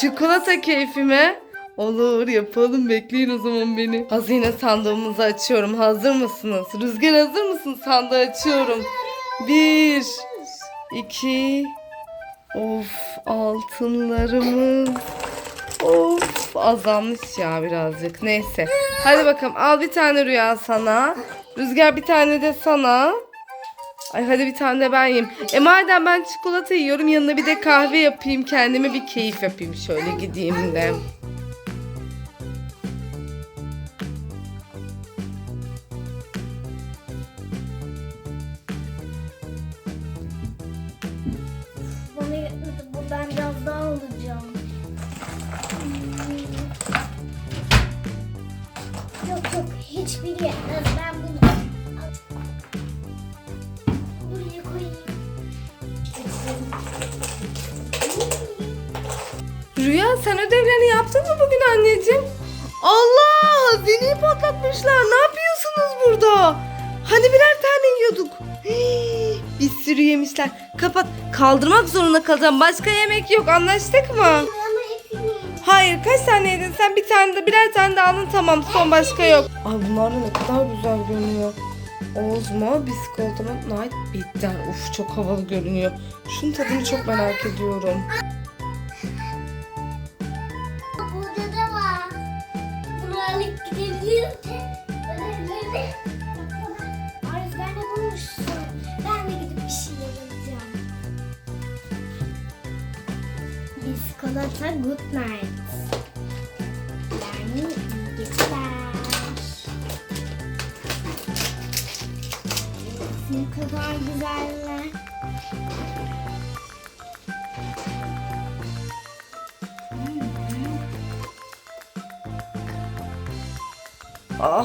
Çikolata keyfime. Olur yapalım bekleyin o zaman beni. Hazine sandığımızı açıyorum. Hazır mısınız? Rüzgar hazır mısın? Sandığı açıyorum. Bir, iki, of altınlarımız. Of azalmış ya birazcık. Neyse. Hadi bakalım al bir tane rüya sana. Rüzgar bir tane de sana. Ay hadi bir tane de ben yiyeyim. E madem ben çikolata yiyorum yanına bir de kahve yapayım. Kendime bir keyif yapayım şöyle gideyim de. Bana. Bu ben daha alacağım. Yok yok hiçbiri yetmez. Rüya sen ödevlerini yaptın mı bugün anneciğim? Allah hazineyi patlatmışlar. Ne yapıyorsunuz burada? Hani birer tane yiyorduk. Hii, bir sürü yemişler. Kapat. Kaldırmak zorunda kalacağım. Başka yemek yok. Anlaştık mı? Hayır kaç tane yedin sen bir tane de birer tane de alın tamam son başka yok. Ay bunlar ne kadar güzel görünüyor. Ozma, biskolata, night bitter. Uf çok havalı görünüyor. Şunun tadını çok merak ediyorum. Biskolata good night. Yani iyi geceler. Ne kadar güzeller. Aa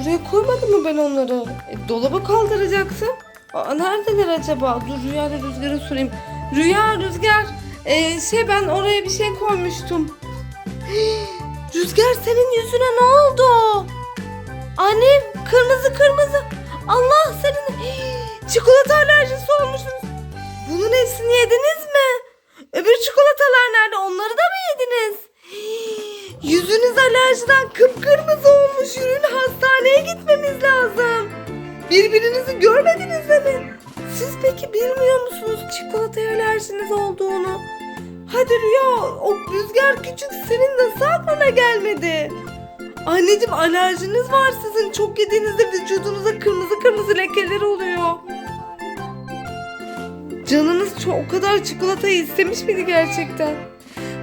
buraya koymadım mı ben onları? E, dolaba kaldıracaksın. Aa neredeler acaba? Dur Rüya Rüzgar'a sorayım. Rüya Rüzgar e, şey ben oraya bir şey koymuştum. Rüzgar senin yüzüne ne oldu? Annem kırmızı kırmızı. Allah senin çikolata alerjisi olmuşsunuz. Bunun hepsini yediniz mi? Öbür çikolatalar nerede? Onları da mı yediniz? Yüzünüz alerjiden kıpkırmızı olmuş. Birbirinizi görmediniz mi? Siz peki bilmiyor musunuz çikolataya alerjiniz olduğunu? Hadi Rüya o rüzgar küçük senin nasıl aklına gelmedi? Anneciğim alerjiniz var sizin. Çok yediğinizde vücudunuza kırmızı kırmızı lekeler oluyor. Canınız çok o kadar çikolatayı istemiş miydi gerçekten?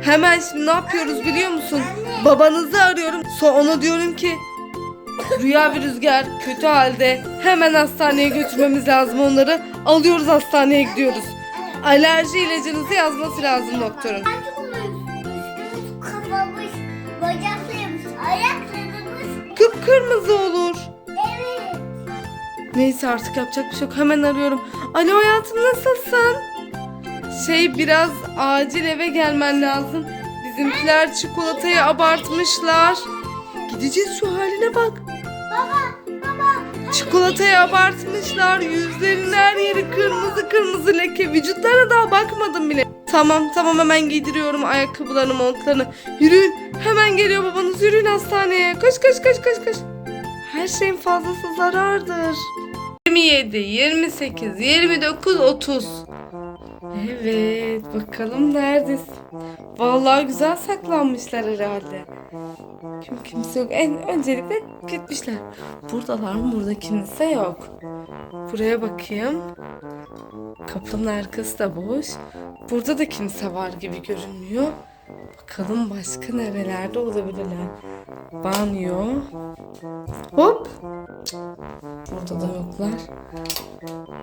Hemen şimdi ne yapıyoruz biliyor musun? Babanızı arıyorum. Sonra ona diyorum ki Rüya ve Rüzgar kötü halde. Hemen hastaneye götürmemiz lazım onları. Alıyoruz hastaneye gidiyoruz. Alerji ilacınızı yazması lazım doktorun. Ayaklarımız. Kıpkırmızı olur. Evet. Neyse artık yapacak bir şey yok. Hemen arıyorum. Alo hayatım nasılsın? Şey biraz acil eve gelmen lazım. Bizimkiler çikolatayı abartmışlar. Gideceğiz şu haline bak. Çikolatayı abartmışlar. Yüzlerinin her yeri kırmızı kırmızı leke. Vücutlarına daha bakmadım bile. Tamam tamam hemen giydiriyorum ayakkabılarını montlarını. Yürüyün hemen geliyor babanız yürüyün hastaneye. Koş koş koş koş koş. Her şeyin fazlası zarardır. 27, 28, 29, 30. Evet bakalım neredesin? Vallahi güzel saklanmışlar herhalde. Kim kimse yok. En öncelikle gitmişler. Buradalar mı? Burada kimse yok. Buraya bakayım. Kapının arkası da boş. Burada da kimse var gibi görünmüyor. Bakalım başka nerelerde olabilirler. Banyo. Hop. Burada da yoklar.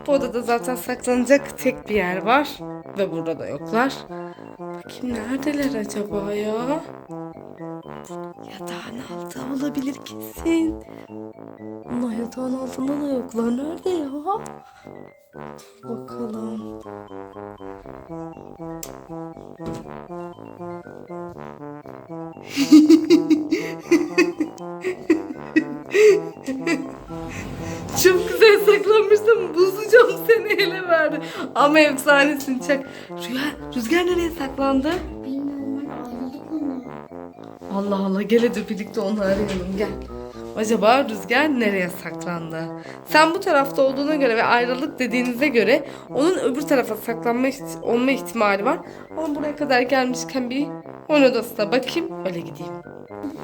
Bu odada zaten saklanacak tek bir yer var. Ve burada da yoklar. Bakayım neredeler acaba ya? Yatağın altı olabilir kesin. Ama yatağın altında da yoklar. Nerede ya? Bakalım. Çok güzel saklanmıştım. Bozacağım seni ele verdi. Ama efsanesin çak. Rüya, Rüzgar nereye saklandı? Bilmiyorum Allah Allah gel hadi birlikte onu arayalım gel. Acaba Rüzgar nereye saklandı? Sen bu tarafta olduğuna göre ve ayrılık dediğinize göre onun öbür tarafa saklanma olma ihtimali var. Ama buraya kadar gelmişken bir oyun odasına bakayım öyle gideyim.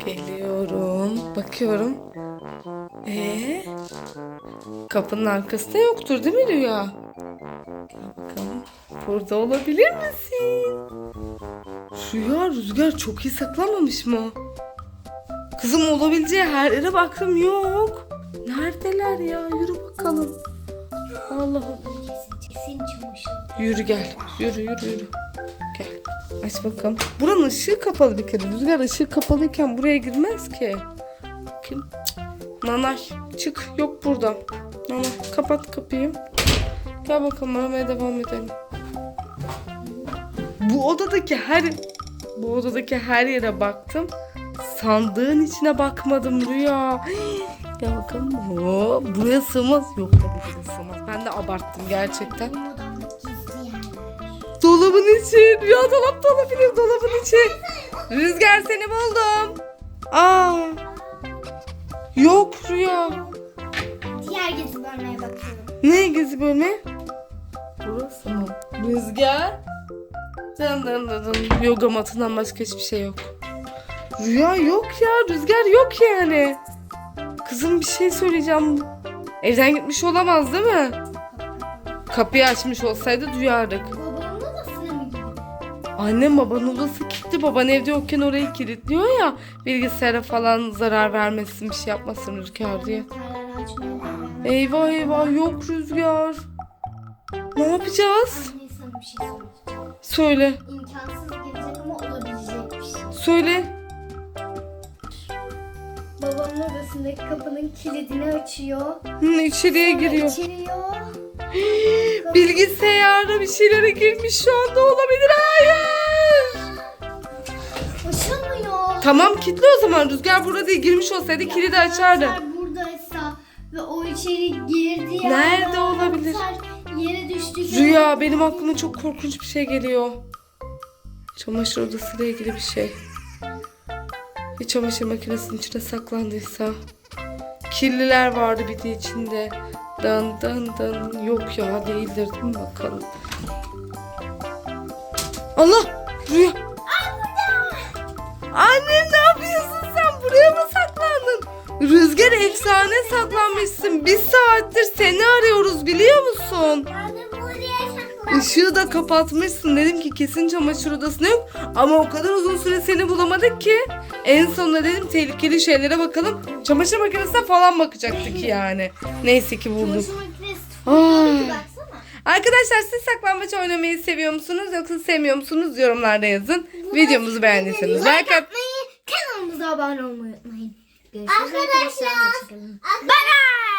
Geliyorum bakıyorum. Ee, kapının arkasında yoktur değil mi Rüya? Bakalım. Burada olabilir misin? Rüya Rüzgar çok iyi saklanmamış mı? Kızım olabileceği her yere baktım yok. Neredeler ya? Yürü bakalım. Allah Allah. Kesin çamaşır. Yürü gel. Yürü yürü yürü. Gel. Aç bakalım. Buranın ışığı kapalı bir kere. Rüzgar ışığı kapalıyken buraya girmez ki. Cık. Nanay çık. Yok burada. Nanay kapat kapıyı. Gel bakalım aramaya devam edelim. Bu odadaki her bu odadaki her yere baktım. Sandığın içine bakmadım Rüya. Gel bakalım. Oo, buraya sığmaz. Yok tabii ki de sığmaz. Ben de abarttım gerçekten. Dolabın içi. Rüya dolap da olabilir dolabın içi. Rüzgar seni buldum. Aa. Yok Rüya. Diğer gizli bölmeye bakıyorum. Ne gizli bölme? Burası mı? Rüzgar. Dın dın dın. Yoga matından başka hiçbir şey yok. Rüya yok ya. Rüzgar yok yani. Kızım bir şey söyleyeceğim. Evden gitmiş olamaz değil mi? Kapıyı açmış olsaydı duyardık. Babamın odasına mı gidiyor? Annem babanın odası kilitli. Baban evde yokken orayı kilitliyor ya. Bilgisayara falan zarar vermesin bir şey yapmasın Rüzgar diye. Anahtarları. Eyvah eyvah yok Rüzgar. Ne yapacağız? Anne sana bir şey söyleyeceğim. Söyle. İmkansız gelecek ama olabilecek bir şey. Söyle. Babamın odasındaki kapının kilidini açıyor. Hı, içeriye Sonra giriyor. İçeriyor. Bilgisayara bir şeylere girmiş şu anda olabilir. Hayır. Açılmıyor. Tamam kilitli o zaman. Rüzgar burada değil. Girmiş olsaydı kilidi açardı. Anahtar buradaysa ve o içeri girdi ya. Nerede olabilir? Yere düştü. Rüya benim aklıma çok korkunç bir şey geliyor. Çamaşır odasıyla ilgili bir şey. Bir çamaşır makinesinin içine saklandıysa. Kirliler vardı bir de içinde. Dın dın dın. Yok ya değildir değil mi bakalım. Allah! Rüya! Annem ne yapıyorsun sen? Buraya mı saklandın? Rüzgar efsane saklanmışsın. Bir saattir seni arıyoruz biliyor musun? Işığı da kapatmışsın. Dedim ki kesin çamaşır odasında yok. Ama o kadar uzun süre seni bulamadık ki. En sonunda dedim tehlikeli şeylere bakalım. Çamaşır makinesine falan bakacaktık yani. Neyse ki bulduk. Çamaşır makinesi Aa. tutuyordu ki baksana. Arkadaşlar siz saklambaç oynamayı seviyor musunuz yoksa sevmiyor musunuz? Yorumlarda yazın. Videomuzu beğendiyseniz like at. atmayı, kanalımıza abone olmayı unutmayın. Görüşürüz arkadaşlar. Bye bye.